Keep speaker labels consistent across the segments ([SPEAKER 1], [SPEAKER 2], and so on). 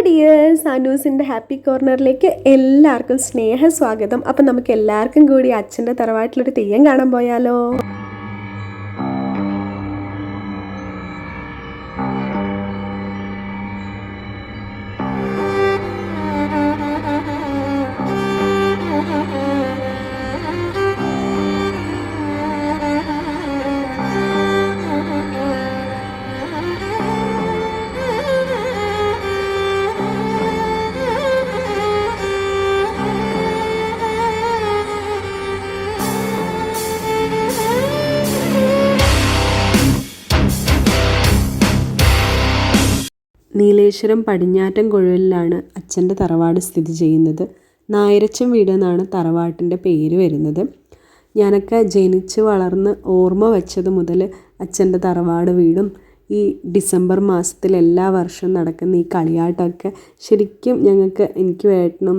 [SPEAKER 1] Dears അനൂസിന്റെ happy കോർണറിലേക്ക് എല്ലാവർക്കും സ്നേഹ സ്വാഗതം അപ്പം നമുക്ക് എല്ലാവർക്കും കൂടി അച്ഛന്റെ തറവാട്ടിലൊരു തെയ്യം കാണാൻ പോയാലോ. നീലേശ്വരം പടിഞ്ഞാറ്റം കുഴലിലാണ് അച്ഛന്റെ തറവാട് സ്ഥിതി ചെയ്യുന്നത്. നായരച്ചൻ വീടെന്നാണ് തറവാട്ടിന്റെ പേര് വരുന്നത്. ഞാനൊക്കെ ജനിച്ച് വളർന്ന് ഓർമ്മ വെച്ചത് മുതൽ അച്ഛന്റെ തറവാട് വീടും ഈ ഡിസംബർ മാസത്തിൽ എല്ലാ വർഷവും നടക്കുന്ന ഈ കളിയാട്ടമൊക്കെ ശരിക്കും ഞങ്ങൾക്ക് എനിക്ക് വേട്ടണം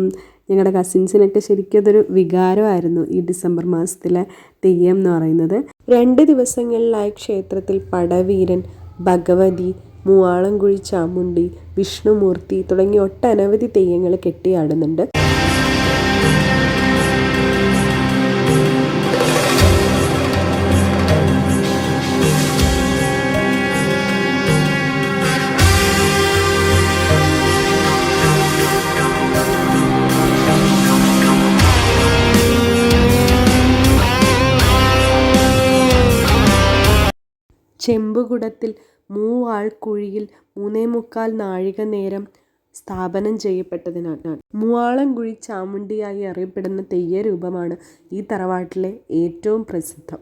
[SPEAKER 1] ഞങ്ങളുടെ കസിൻസിനൊക്കെ ശരിക്കും അതൊരു വികാരമായിരുന്നു ഈ ഡിസംബർ മാസത്തിലെ തെയ്യം എന്ന് പറയുന്നത്. രണ്ട് ദിവസങ്ങളിലായി ക്ഷേത്രത്തിൽ പടവീരൻ ഭഗവതി മൂവാളംകുഴി ചാമുണ്ടി വിഷ്ണുമൂർത്തി തുടങ്ങി ഒട്ടനവധി തെയ്യങ്ങൾ കെട്ടിയാടുന്നുണ്ട്. ചെമ്പുകുടത്തിൽ മൂവാൾക്കുഴിയിൽ മൂന്നേ മുക്കാൽ നാഴിക നേരം സ്ഥാപനം ചെയ്യപ്പെട്ടതിനാണ്. മൂവാളൻകുഴി ചാമുണ്ടിയായി അറിയപ്പെടുന്ന തെയ്യരൂപമാണ് ഈ തറവാട്ടിലെ ഏറ്റവും പ്രസിദ്ധം.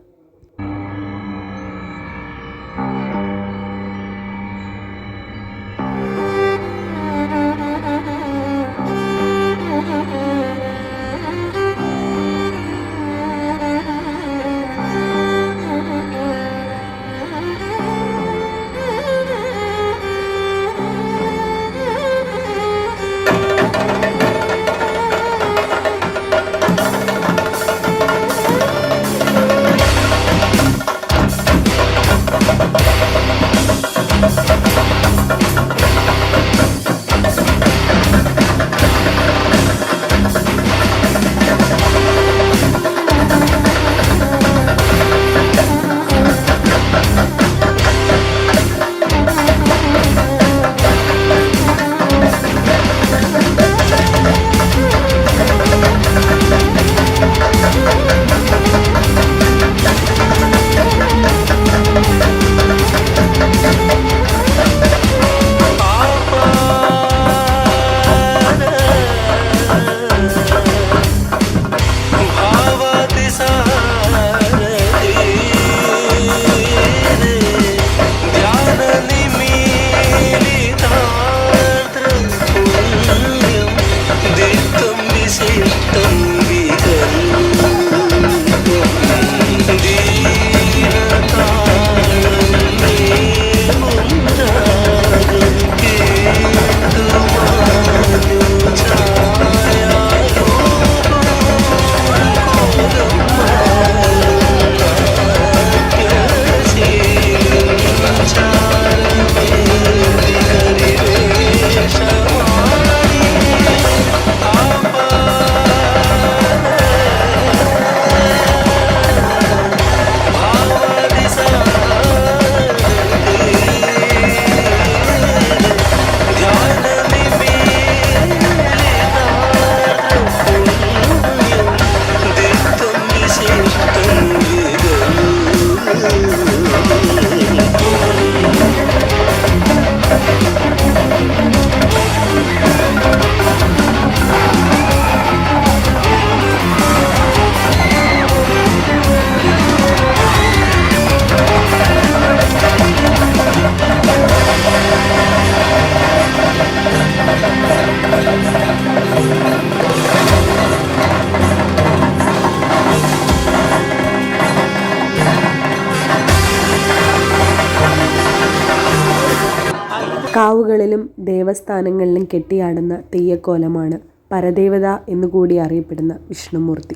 [SPEAKER 1] കാവുകളിലും ദേവസ്ഥാനങ്ങളിലും കെട്ടിയാടുന്ന തെയ്യക്കോലമാണ് പരദേവത എന്നുകൂടി അറിയപ്പെടുന്ന വിഷ്ണുമൂർത്തി.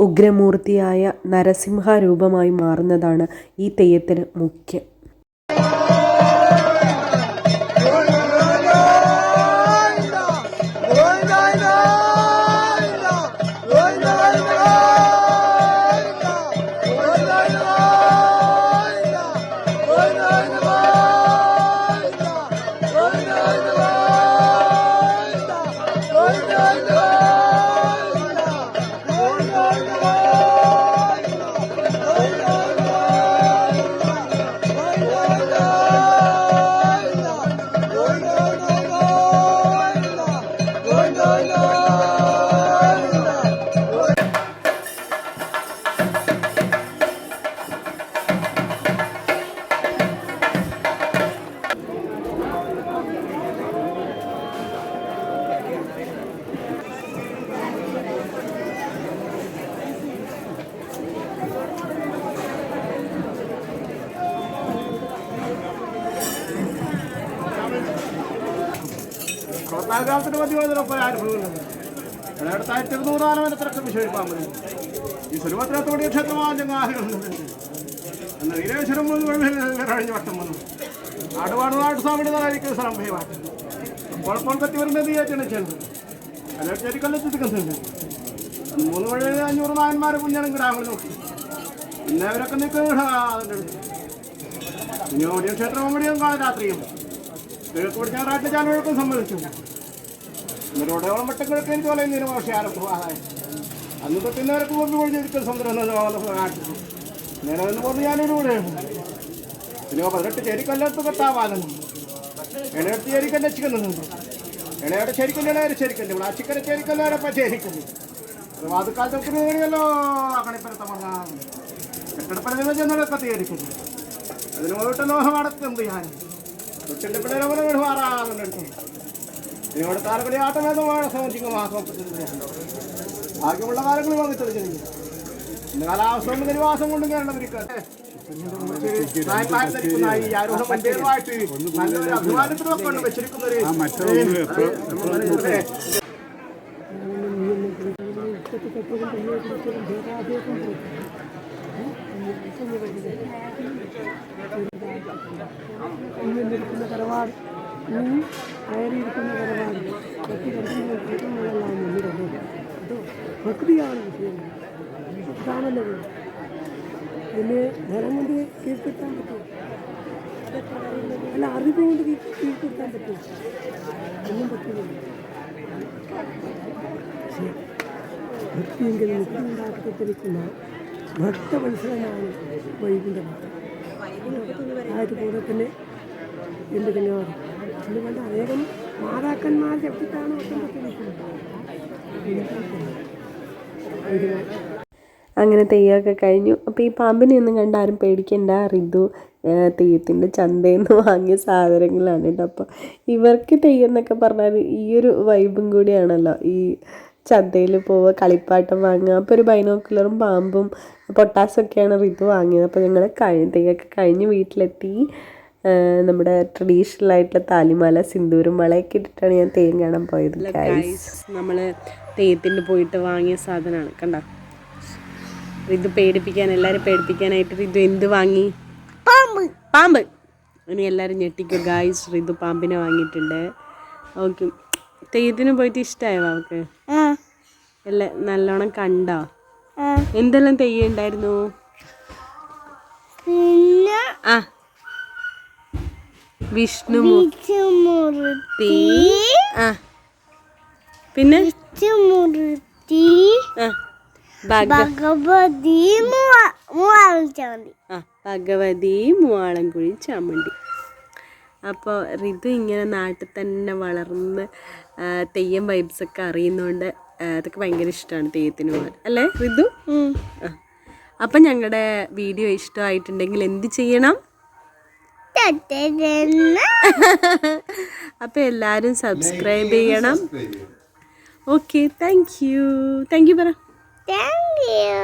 [SPEAKER 1] ഉഗ്രമൂർത്തിയായ നരസിംഹ രൂപമായി മാറുന്നതാണ് ഈ തെയ്യത്തിന് മുഖ്യം.
[SPEAKER 2] കൊട്ടാരകാലത്തിന് മധ്യവതിലൊപ്പം അനുഭവങ്ങളുണ്ട് രണ്ടായിരത്തി ആയിരത്തി ഇരുന്നൂറാം വനത്തിലൊക്കെ വിശേഷിപ്പാൻ പറ്റും. ഈ സുരഭദ്രത്തോടിയ ക്ഷേത്രമാഞ്ഞങ്ങാഹികളുണ്ട് എന്ന വീരേശ്വരം കഴിഞ്ഞ വട്ടം വന്നു. ആടുപാട് നാട്ടു സ്വാമിയുടേതായിരിക്കും സംഭവമാണ് കുഴപ്പം കത്തി വരുന്നത് ഏറ്റുണ്ട് അല്ലെങ്കിൽ ചെരിക്കല്ലെത്തിക്കുന്നുണ്ട് മൂന്ന് വഴി അഞ്ഞൂറ് നായന്മാരെ കുഞ്ഞാണ് ഗ്രാമങ്ങളിൽ നോക്കി. പിന്നെ അവരൊക്കെ നിൽക്കുന്ന ഇനി ഓടിയ ക്ഷേത്രം ഓടിയും രാത്രിയും. കിഴക്ക് പടിഞ്ഞാറായിട്ട് ചാനലുകൾക്കും സമ്മതിച്ചു. ഇവരോടോളം വട്ടങ്ങളൊക്കെ എനിക്ക് പറയുന്നതിന് ആരംഭം അന്ന് തൊട്ടുന്നവരൊക്കെ മുമ്പ് ഒഴിഞ്ഞിരിക്കൽ സമുദ്രം കാട്ടിച്ചു നേരെ നിന്ന് പോകുന്ന ഞാനൊരു കൂടെ പിന്നെ പതിനെട്ട് ചേരിക്കല്ലത്ത് കെട്ടാവാനും. ഇടയടുത്ത് ചേരിക്കല്ല ചിക്കുന്നുണ്ട് ഇടയുടെ ചേരിക്കല്ലാണ് ചേരിക്കല്ല. ഇവിടെ അച്ചിക്കര ചേരിക്കല്ലാരപ്പ ചേരിക്കൽ വാതുക്കാലത്ത് നേടിയല്ലോ കണിപ്പരത്ത പറഞ്ഞ കെട്ടിടപ്പന ചെന്നൊക്കെ ചേരിക്കൽ അതിന് പോയിട്ട് ലോഹം അടക്കുന്നത് ഞാൻ. തൊട്ടിന്റെ പിള്ളേരെ പോലെ വീട് മാറാറുണ്ട് ഇതിനോട് താലപ്പടി ആട്ടമേതമാണ് സംബന്ധിക്കും മാസം ബാക്കിയുള്ള കാലങ്ങൾ വാങ്ങി തെളിഞ്ഞിരിക്കും ഇന്ന് കാലാവസ്ഥ കൊണ്ട് നിരുവാസം കൊണ്ടും കേരളം നല്ലൊരു അഭിമാനത്തിനൊക്കെ കൊണ്ട് വെച്ചിരിക്കുന്നൊരു
[SPEAKER 3] ഇരിക്കുന്ന കയറിയിരിക്കുന്ന തറവാട് കെട്ടി കിടക്കുന്നതെല്ലാം മുന്നിലുണ്ട് അതോ പ്രകൃതിയാണ് വിഷയം. ഇതാണല്ലോ ഇത്. പിന്നെ ധനം കൊണ്ട് കീഴ്പ്പെടുത്താൻ പറ്റും അല്ല അറിവ് കൊണ്ട് കീഴ് കീഴ്പ്പെടുത്താൻ പറ്റും ഒന്നും പറ്റില്ല ഭക്തിയെങ്കിൽ തെളിക്കുന്ന ഭക്തമത്സരമാണ് വൈകുണ്ഠം അതുപോലെ തന്നെ എന്റെ അതുകൊണ്ട് അനേകം മാതാക്കന്മാർ ഒട്ടം
[SPEAKER 1] അങ്ങനെ തെയ്യമൊക്കെ കഴിഞ്ഞു. അപ്പോൾ ഈ പാമ്പിനെ ഒന്നും കണ്ട് ആരും പേടിക്കണ്ട. റിതു തെയ്യത്തിന്റെ ചന്തയിൽ നിന്ന് വാങ്ങിയ സാധനങ്ങളാണ് കേട്ടോ. അപ്പോൾ ഇവർക്ക് തെയ്യം എന്നൊക്കെ പറഞ്ഞാൽ ഈ ഒരു വൈബും കൂടിയാണല്ലോ. ഈ ചന്തയിൽ പോവുക കളിപ്പാട്ടം വാങ്ങുക അപ്പോൾ ഒരു ബൈനോക്കുലറും പാമ്പും പൊട്ടാസൊക്കെയാണ് റിതു വാങ്ങിയത്. അപ്പോൾ ഞങ്ങൾ കഴിഞ്ഞ തെയ്യമൊക്കെ കഴിഞ്ഞ് വീട്ടിലെത്തി. നമ്മുടെ ട്രഡീഷണൽ ആയിട്ടുള്ള താലിമാല സിന്ദൂരും വളയൊക്കെ ഇട്ടിട്ടാണ് ഞാൻ തെയ്യം കാണാൻ പോയത് നമ്മൾ തെയ്യത്തിന് പോയിട്ട് വാങ്ങിയ സാധനമാണ് കണ്ട? ഇത് പേടിപ്പിക്കാൻ എല്ലാവരും പേടിപ്പിക്കാനായിട്ട് ഇത് എന്ത് വാങ്ങി? പാമ്പ്. പാമ്പ്. ഇനി എല്ലാവരും ഞെട്ടിക്കും ഗായ്സ് റിതു പാമ്പിനെ വാങ്ങിയിട്ടുണ്ട്. ഓക്കെ തെയ്യത്തിന് പോയിട്ട് ഇഷ്ടമായോ അവൾക്ക്? അല്ല നല്ലോണം കണ്ടോ? എന്തെല്ലാം തെയ്യം ഉണ്ടായിരുന്നു? ആ. വിഷ്ണു മൂർത്തി ആ. പിന്നെ? വിഷ്ണുമൂർത്തി. ഭഗ
[SPEAKER 4] ഭഗവതി മൂവാളിച്ചാണ്ടി
[SPEAKER 1] ആ ഭഗവതി മൂവാളൻകുഴി ചാമണ്ടി. അപ്പോൾ ഋതു ഇങ്ങനെ നാട്ടിൽ തന്നെ വളർന്ന് തെയ്യം തെയ്യം വൈബ്സൊക്കെ അറിയുന്നതുകൊണ്ട് അതൊക്കെ ഭയങ്കര ഇഷ്ടമാണ് തെയ്യത്തിന് പോകാൻ. അല്ലേ ഋതു ആ. അപ്പം ഞങ്ങളുടെ വീഡിയോ ഇഷ്ടമായിട്ടുണ്ടെങ്കിൽ എന്ത് ചെയ്യണം? അപ്പോൾ എല്ലാവരും സബ്സ്ക്രൈബ് ചെയ്യണം. Okay thank you thank you പറ.
[SPEAKER 4] Thank you